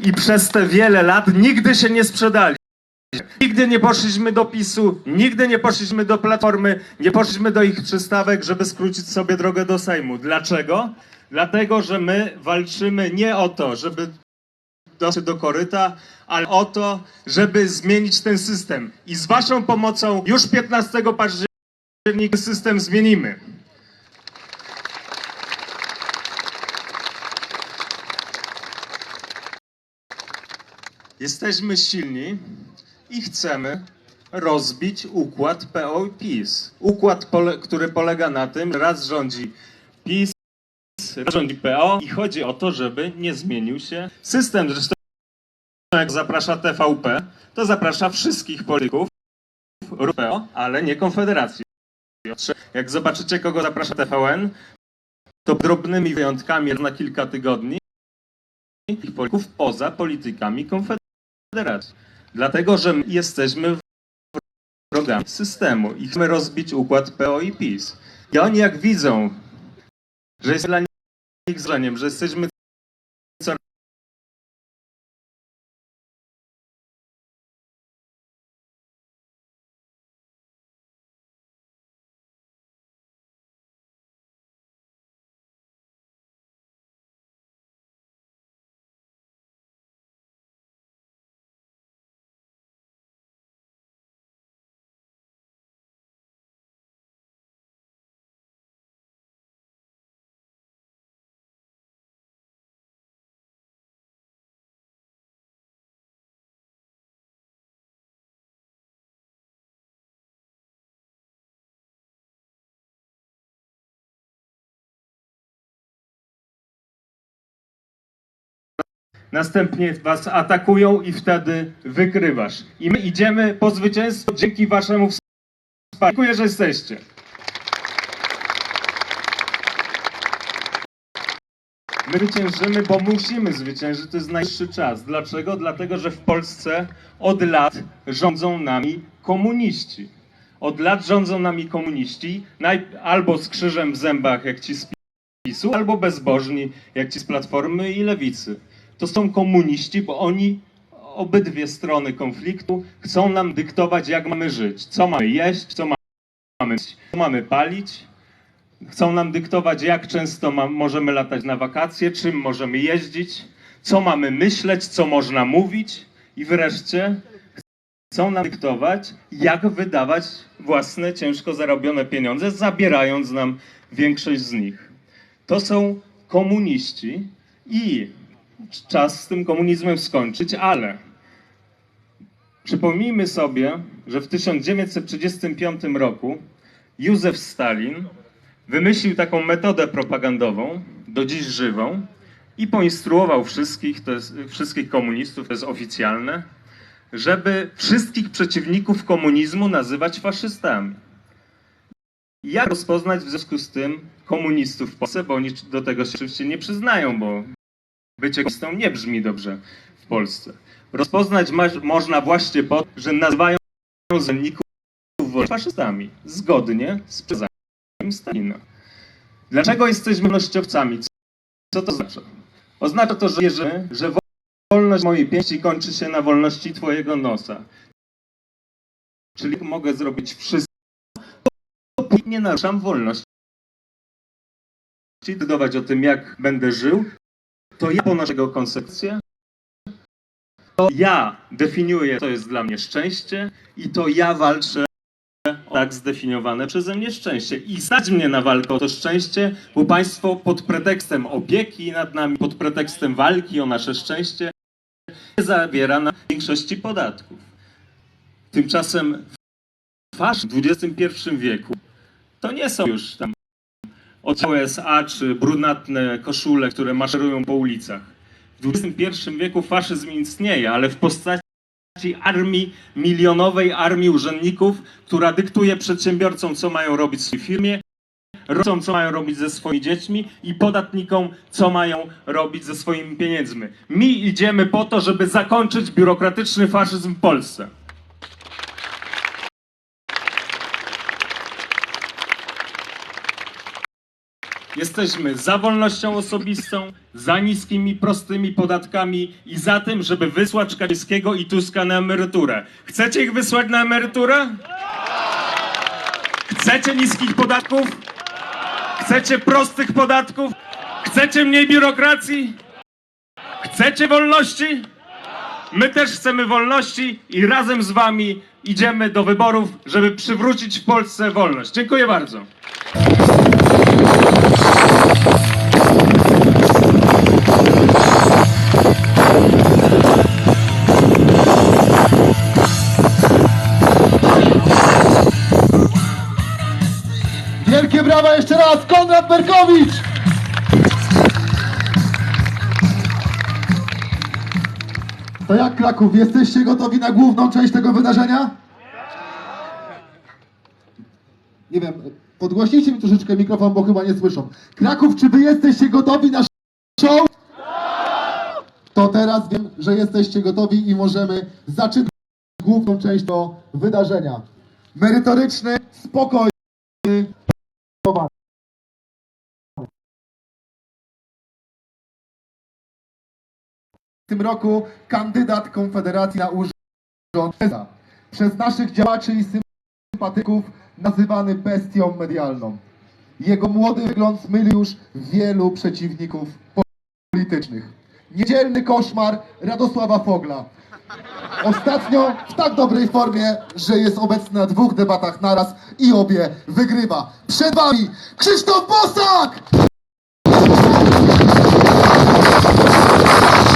i przez te wiele lat nigdy się nie sprzedali. Nigdy nie poszliśmy do PiSu, nigdy nie poszliśmy do Platformy, nie poszliśmy do ich przystawek, żeby skrócić sobie drogę do Sejmu. Dlaczego? Dlatego, że my walczymy nie o to, żeby dotrzeć do koryta, ale o to, żeby zmienić ten system. I z waszą pomocą już 15 października system zmienimy. Jesteśmy silni i chcemy rozbić układ PO i PiS. Układ, który polega na tym, że raz rządzi PiS, raz rządzi PO i chodzi o to, żeby nie zmienił się system. Zresztą jak zaprasza TVP, to zaprasza wszystkich polityków PO, ale nie Konfederacji. Jak zobaczycie, kogo zaprasza TVN, to drobnymi wyjątkami na kilka tygodni ich polityków poza politykami Konfederacji. Dlatego, że my jesteśmy wrogami systemu i chcemy rozbić układ PO i PiS. I oni jak widzą, że jest dla nich zdaniem, że jesteśmy Następnie was atakują i wtedy wykrywasz. I my idziemy po zwycięstwo dzięki waszemu wsparciu. Dziękuję, że jesteście. My zwyciężymy, bo musimy zwyciężyć, to jest najwyższy czas. Dlaczego? Dlatego, że w Polsce od lat rządzą nami komuniści. Od lat rządzą nami komuniści, albo z krzyżem w zębach, jak ci z PiSu, albo bezbożni, jak ci z Platformy i Lewicy. To są komuniści, bo oni, obydwie strony konfliktu, chcą nam dyktować, jak mamy żyć, co mamy jeść, co mamy, co mamy palić. Chcą nam dyktować, jak często ma, możemy latać na wakacje, czym możemy jeździć, co mamy myśleć, co można mówić i wreszcie chcą nam dyktować, jak wydawać własne ciężko zarobione pieniądze, zabierając nam większość z nich. To są komuniści i czas z tym komunizmem skończyć, ale przypomnijmy sobie, że w 1935 roku Józef Stalin wymyślił taką metodę propagandową, do dziś żywą, i poinstruował wszystkich, to jest, wszystkich komunistów, to jest oficjalne, żeby wszystkich przeciwników komunizmu nazywać faszystami. Jak rozpoznać w związku z tym komunistów w Polsce, bo oni do tego się oczywiście nie przyznają, bo bycie komunistą nie brzmi dobrze w Polsce. Rozpoznać można właśnie po że nazywają zwolenników faszystami, zgodnie z przezaniem Stalina. Dlaczego jesteśmy wolnościowcami? Co to znaczy? Oznacza to, że wierzymy, że wolność mojej pięści kończy się na wolności twojego nosa. Czyli mogę zrobić wszystko, dopóki nie naruszam wolności. Decydować o tym, jak będę żył, to ja ponoszę jego konsekwencje, to ja definiuję, co jest dla mnie szczęście i to ja walczę o tak zdefiniowane przeze mnie szczęście. I stać mnie na walkę o to szczęście, bo państwo pod pretekstem opieki nad nami, pod pretekstem walki o nasze szczęście zabiera na większości podatków. Tymczasem w XXI wieku to nie są już tam oddziały SA czy brunatne koszule, które maszerują po ulicach. W XXI wieku faszyzm istnieje, ale w postaci armii, milionowej armii urzędników, która dyktuje przedsiębiorcom, co mają robić w swojej firmie, rodzicom, co mają robić ze swoimi dziećmi i podatnikom, co mają robić ze swoimi pieniędzmi. Mi idziemy po to, żeby zakończyć biurokratyczny faszyzm w Polsce. Jesteśmy za wolnością osobistą, za niskimi, prostymi podatkami i za tym, żeby wysłać Kaczyńskiego i Tuska na emeryturę. Chcecie ich wysłać na emeryturę? Chcecie niskich podatków? Chcecie prostych podatków? Chcecie mniej biurokracji? Chcecie wolności? My też chcemy wolności i razem z wami idziemy do wyborów, żeby przywrócić w Polsce wolność. Dziękuję bardzo. Wielkie brawa jeszcze raz, Konrad Berkowicz! To jak Kraków, jesteście gotowi na główną część tego wydarzenia? Nie wiem, podgłośnijcie mi troszeczkę mikrofon, bo chyba nie słyszą. Kraków, czy wy jesteście gotowi na show? To teraz wiem, że jesteście gotowi i możemy zaczynać główną część tego wydarzenia. Merytoryczny, spokojny, W tym roku kandydat Konfederacji na urząd. Przez naszych działaczy i sympatyków nazywany bestią medialną. Jego młody wygląd myli już wielu przeciwników politycznych. Niedzielny koszmar Radosława Fogla. Ostatnio w tak dobrej formie, że jest obecny na dwóch debatach naraz i obie wygrywa. Przed wami Krzysztof Bosak!